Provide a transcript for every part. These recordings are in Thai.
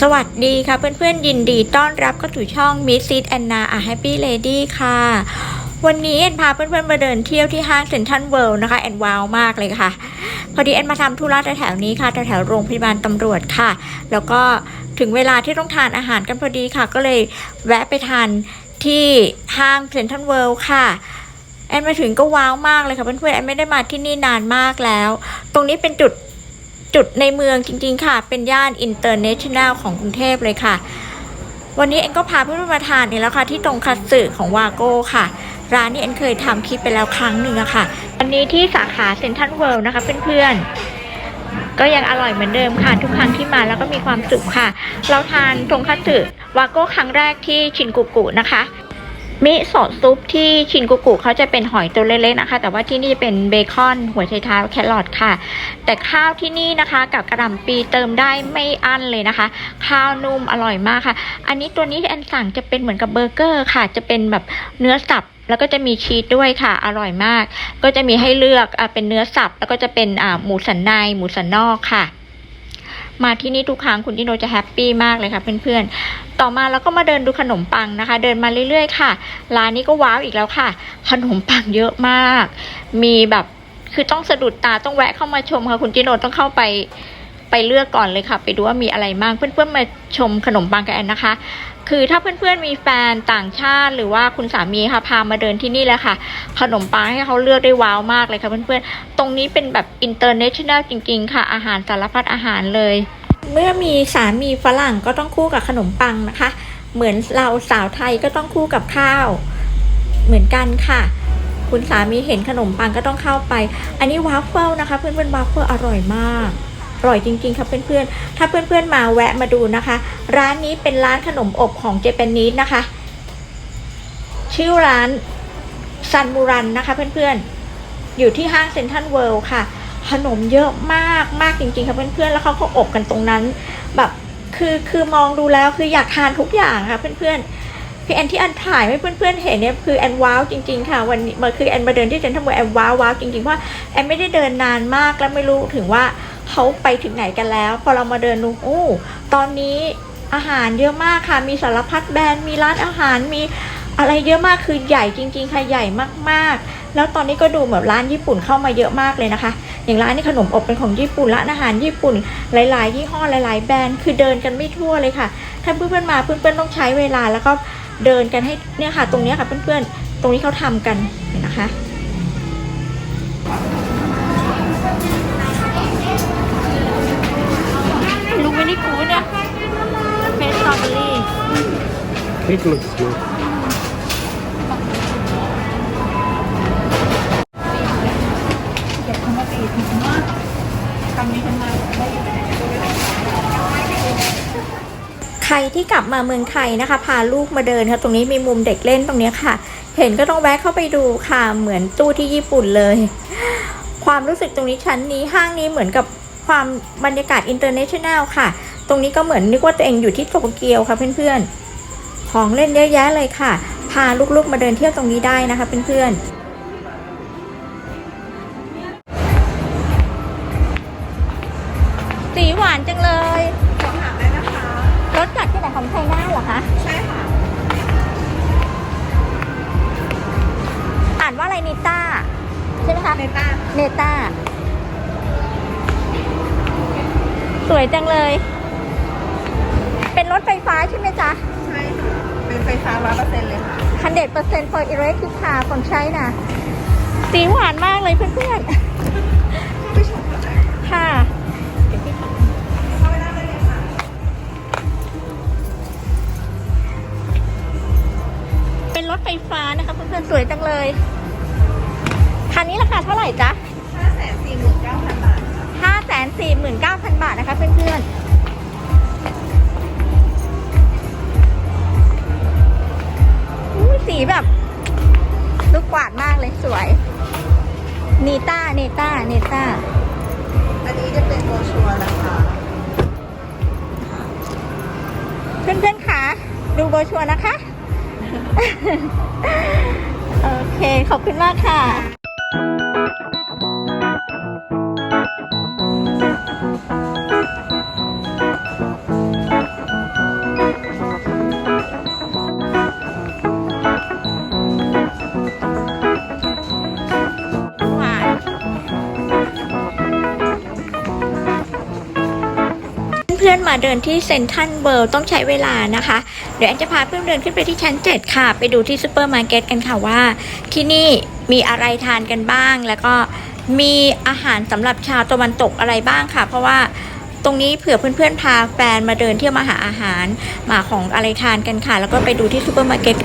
สวัสดีค่ะเพื่อนๆยินดีต้อนรับเข้าสู่ช่อง Miss Sid Anna a Happy Lady ค่ะ วันนี้แอนพาเพื่อนๆมาเดินเที่ยวที่ห้างเซ็นทรัลเวิลด์นะคะ แอนว้าวมากเลยค่ะ พอดีแอนมาทำธุระแถวๆนี้ค่ะ แถวๆโรงพยาบาลตำรวจค่ะ แล้วก็ถึงเวลาที่ต้องทานอาหารกันพอดีค่ะ ก็เลยแวะไปทานที่ห้างเซ็นทรัลเวิลด์ค่ะแอนมาถึงก็ว้าวมากเลยค่ะเพื่อนๆแอนไม่ได้มาที่นี่นานมากแล้ว ตรงนี้เป็นจุด จุดในเมืองจริง ๆ ค่ะ เป็นย่านอินเตอร์เนชั่นแนลของกรุงเทพเลยค่ะ วันนี้เอ็นก็พาเพื่อนๆมาทานนี่แล้วค่ะ ที่ตรงคัตสึของวาโก้ค่ะ ร้านนี้เอ็นเคยทำคลิปไปแล้วครั้งหนึ่งอะค่ะ วันนี้ที่สาขาเซ็นทรัลเวิลด์นะคะเพื่อนๆ ก็ยังอร่อยเหมือนเดิมค่ะ ทุกครั้งที่มาแล้วก็มีความสุขค่ะ เราทานตรงคัตสึวาโก้ครั้งแรกที่ชินกุกุนะคะ มิโซะซุปที่ชินกุกุเขาจะเป็นหอยตัวเล็กๆนะคะ แต่ว่าที่นี่จะเป็นเบคอนหัวไชเท้าแครอทค่ะ แต่ข้าวที่นี่นะคะ กับกระหล่ำปีเติมได้ไม่อั้นเลยนะคะ ข้าวนุ่มอร่อยมากค่ะ อันนี้ตัวนี้ที่แอนสั่งจะเป็นเหมือนกับเบอร์เกอร์ค่ะ จะเป็นแบบเนื้อสับแล้วก็จะมีชีสด้วยค่ะ อร่อยมาก ก็จะมีให้เลือกอเป็นเนื้อสับแล้วก็จะเป็นหมูสันในหมูสันนอกค่ะ มาที่นี่ทุกครั้งคุณจิโนจะแฮปปี้มากเลยค่ะเพื่อนๆ ต่อมาเราก็มาเดินดูขนมปังนะคะ เดินมาเรื่อยๆค่ะ ร้านนี้ก็ว้าวอีกแล้วค่ะ ขนมปังเยอะมาก มีแบบคือต้องสะดุดตาต้องแวะเข้ามาชมค่ะ คุณจิโนต้องเข้าไปไปเลือกก่อนเลยค่ะ ไปดูว่ามีอะไรบ้างเพื่อนๆมาชมขนมปังกันนะคะ คือถ้าเพื่อนๆมีแฟนต่างชาติ หรือว่าคุณสามีค่ะพามาเดินที่นี่แหละค่ะ ขนมปังให้เขาเลือกได้ว้าวมากเลยค่ะเพื่อนๆ ตรงนี้เป็นแบบอินเตอร์เนชั่นแนลจริงๆ ค่ะ อาหารสารพัดอาหารเลย เมื่อมีสามีฝรั่งก็ต้องคู่กับขนมปังนะคะ เหมือนเราสาวไทยก็ต้องคู่กับข้าว เหมือนกันค่ะ คุณสามีเห็นขนมปังก็ต้องเข้าไป อันนี้วาฟเฟิลนะคะ เพื่อนๆวาฟเฟิลอร่อยมาก ร่อยจริงๆค่ะเพื่อนๆ ถ้าเพื่อนๆมาแวะมาดูนะคะ ร้านนี้เป็นร้านขนมอบของเจแปนนิสนะคะ ชื่อร้านซันมูรันนะคะเพื่อนๆ อยู่ที่ห้างเซ็นทรัลเวิลด์ค่ะ ขนมเยอะมากมากจริงๆค่ะเพื่อนๆ แล้วเขาก็อบกันตรงนั้น แบบคือคือมองดูแล้วคืออยากทานทุกอย่างค่ะเพื่อนๆคือแอนที่แอนถ่ายให้เพื่อนๆเห็นเนี่ยคือแอนว้าวจริงๆค่ะวันนี้มาคือแอนมาเดินที่เซ็นทรัลเวิลด์แอนว้าวว้าวจริงๆเพราะแอนไม่ได้เดินนานมากแล้วไม่รู้ถึงว่า เขาไปถึงไหนกันแล้ว พอเรามาเดินดูโอ้ตอนนี้อาหารเยอะมากค่ะ มีสารพัดแบรนด์มีร้านอาหารมีอะไรเยอะมากคือใหญ่จริง ๆ ค่ะใหญ่มากๆ แล้วตอนนี้ก็ดูเหมือนร้านญี่ปุ่นเข้ามาเยอะมากเลยนะคะ อย่างร้านนี้ขนมอบเป็นของญี่ปุ่นร้านอาหารญี่ปุ่น หลายๆ ยี่ห้อหลาย ๆ แบรนด์คือเดินกันไม่ทั่วเลยค่ะ ถ้าเพื่อนๆมาเพื่อนๆต้องใช้เวลาแล้วก็เดินกันให้เนี่ยค่ะ ตรงนี้ค่ะเพื่อนๆ ตรงนี้เขาทำกันเห็นนะคะ Pink looks good. ใครที่กลับมาเมืองไทยนะคะ พาลูกมาเดินค่ะตรงนี้มีมุมเด็กเล่นตรงนี้ค่ะ เห็นก็ต้องแวะเข้าไปดูค่ะ เหมือนตู้ที่ญี่ปุ่นเลย ความรู้สึกตรงนี้ชั้นนี้ห้างนี้เหมือนกับความบรรยากาศอินเตอร์เนชั่นแนลค่ะ ตรงนี้ก็เหมือนนึกว่าตัวเองอยู่ที่โตเกียวค่ะเพื่อนๆ ของเล่นเยอะแยะเลยค่ะ พาลูกๆมาเดินเที่ยวตรงนี้ได้นะคะเพื่อนๆสีหวานจังเลยสอบถามได้นะคะรถจัดที่ไหนของไทยหน้าเหรอคะ ใช่ค่ะ อ่านว่าอะไรนิต้า ใช่ไหมคะ เนต้า เนต้า สวยจังเลย เป็นรถไฟฟ้าใช่ไหมจ๊ะใช่ค่ะ เป็นไฟฟ้าร้อยเปอร์เซ็นต์เลยค่ะคันเด็ดเปอร์เซ็นต์ for electric car ของใช้นะสีหวานมากเลยเพื่อนไม่ชมก็ได้ๆค่ะ เข้าไปได้เลยค่ะ เป็นรถไฟฟ้านะคะเพื่อนๆ สวยจังเลย คันนี้ราคาเท่าไหร่จ๊ะห้าแสนสี่หมื่นเก้าพันบาทค่ะ549,000 บาทนะคะเพื่อนๆ สีแบบ ลูกกวาดมากเลยสวยเนต้าเนต้าเนต้าอันนี้จะเป็นโบชัวร์นะคะเพื่อนๆคะดูโบรชัวร์นะคะ โอเค ขอบคุณมากค่ะ เดินที่เซนทรัลเวิลด์ต้องใช้เวลานะคะ เดี๋ยวแอนจะพาเพื่อนเดินขึ้นไปที่ชั้น 7 ค่ะ ไปดูที่ซูเปอร์มาร์เก็ตกันค่ะว่า ที่นี่มีอะไรทานกันบ้าง แล้วก็มีอาหารสำหรับชาวตะวันตกอะไรบ้างค่ะ เพราะว่าตรงนี้เผื่อเพื่อนๆพาแฟนมาเดินเที่ยวมาหาอาหารมาของอะไรทานกันค่ะ แล้วก็ไปดูที่ซูเปอร์มาร์เก็ต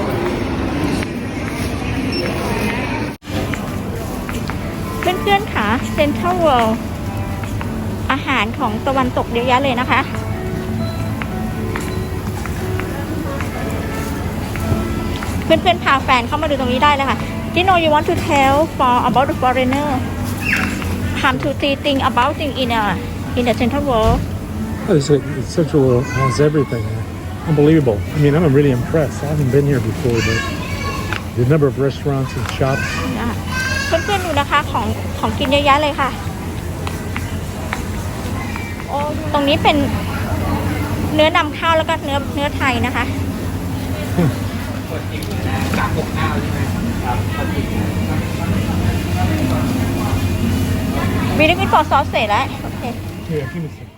เพื่อนๆค่ะเซ็นทรัลเวิลด์อาหารของตะวันตกเยอะแยะเลยนะคะ เพื่อนๆพาแฟนเข้ามาดูตรงนี้ได้เลยค่ะ Do you know you want to tell for about the foreigner come to see thing about thing in a in the central world It's a, it's Central World has everything. Unbelievable. I mean, I'm really impressed. I haven't been here before, but the number of restaurants and shops. นะคะเพื่อนๆดูนะคะของของกินเยอะแยะเลยค่ะโอ้ตรงนี้เป็นเนื้อนำเข้าแล้วก็เนื้อเนื้อไทยนะคะ มีนักวิดฟอดซอสเสร็จแล้ว โอเค Yeah, give me some. แซ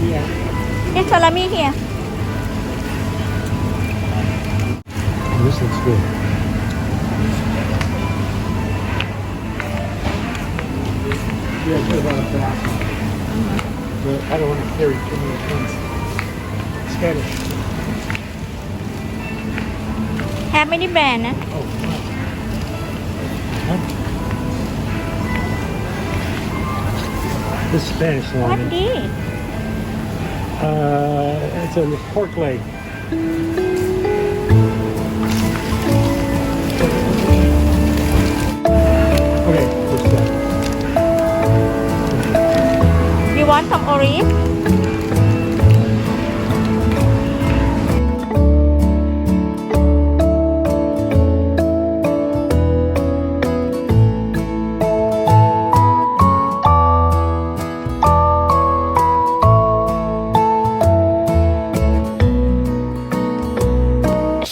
Yeah. It's salami here This looks good. Yeah, good about that. But I don't want to carry too many things. Spanish. Have many brand นะ Oh, huh? This Spanish What one. This Uh, it's a pork leg. Okay, what's that? You want some olive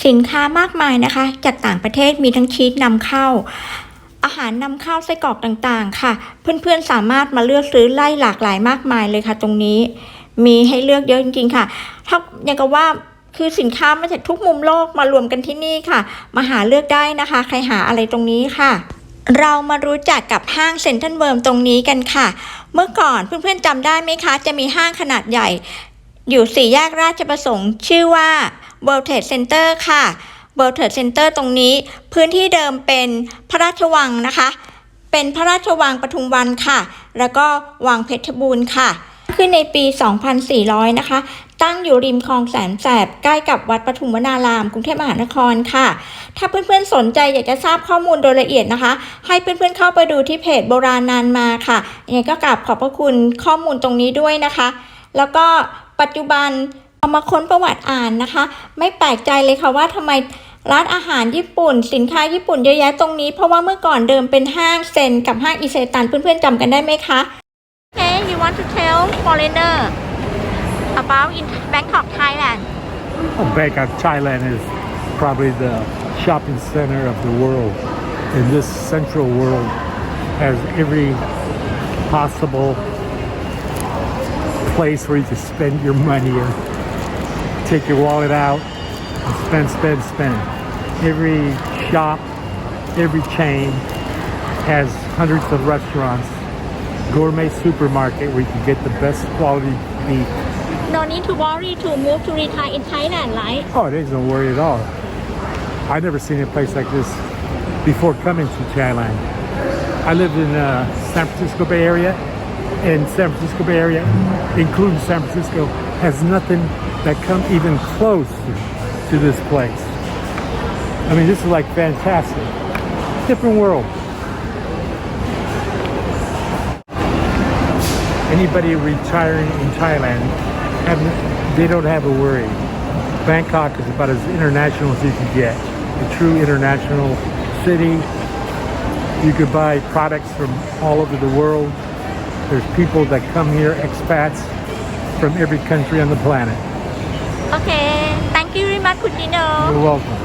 สินค้ามากมายนะคะ จากต่างประเทศมีทั้งชีสนำเข้า อาหารนำเข้าไส้กรอกต่างๆ ค่ะ เพื่อนๆสามารถมาเลือกซื้อไล่หลากหลายมากมายเลยค่ะ ตรงนี้มีให้เลือกเยอะจริงๆค่ะถ้าอย่างกับว่าคือสินค้ามาจากทุกมุมโลกมารวมกันที่นี่ค่ะ มาหาเลือกได้นะคะ ใครหาอะไรตรงนี้ค่ะ เรามารู้จักกับห้างเซ็นทรัลเวิร์มตรงนี้กันค่ะ เมื่อก่อนเพื่อนๆจำได้ไหมคะ จะมีห้างขนาดใหญ่ อยู่สี่แยกราชประสงค์ชื่อว่า World Trade Center ค่ะ World Trade Center ตรงนี้ พื้นที่เดิมเป็นพระราชวังนะคะ เป็นพระราชวังปทุมวันค่ะ แล้วก็วังเพชรบูรณ์ค่ะ ขึ้นในปี 2400 นะคะ ตั้งอยู่ริมคลองแสนแสบใกล้กับวัดปทุมวนาราม กรุงเทพมหานครค่ะ ถ้าเพื่อนๆสนใจอยากจะทราบข้อมูลโดยละเอียดนะคะ ให้เพื่อนๆเข้าไปดูที่เพจโบราณนานมาค่ะยังไงก็กราบขอบพระคุณข้อมูลตรงนี้ด้วยนะคะ แล้วก็ปัจจุบัน มาค้นประวัติอ่านนะคะ ไม่แปลกใจเลยค่ะว่าทำไมร้านอาหารญี่ปุ่น สินค้าญี่ปุ่นเยอะแยะตรงนี้ เพราะว่าเมื่อก่อนเดิมเป็นห้างเซนกับห้างอิเซตันเพื่อนๆจำกันได้ไหมคะ Hey you want to tell foreigner about in Bangkok Thailand Oh, Bangkok, Thailand is probably the shopping center of the world. And this central world has every possible place where you can spend your money and take your wallet out and spend, spend, spend. Every shop, every chain has hundreds of restaurants, gourmet supermarket where you can get the best quality meat. No need to worry to move to retire in Thailand right Oh, there's no worry at all. I've never seen a place like this before coming to Thailand. I lived in uh, San Francisco Bay Area, and San Francisco Bay Area, including San Francisco, has nothing that come even close to this place. I mean, this is like fantastic. Different world. Anybody retiring in Thailand, have, they don't have a worry. Bangkok is about as international as you can get. A true international city. You could buy products from all over the world. There's people that come here, expats from every country on the planet. โอเค thank you very much คุณดิโน You're welcome.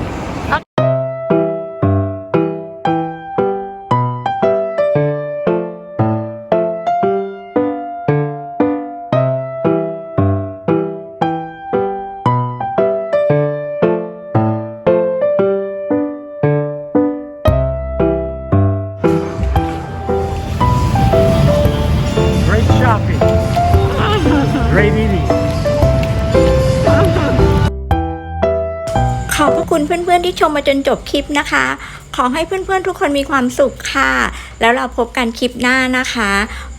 Great shopping. Great eating. เพื่อนๆที่ชมมาจนจบคลิปนะคะ ขอให้เพื่อนๆทุกคนมีความสุขค่ะ แล้วเราพบกันคลิปหน้านะคะ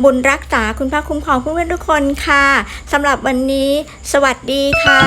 บุญรักษาคุณพระคุ้มครองเพื่อนๆทุกคนค่ะสำหรับวันนี้ สวัสดีค่ะ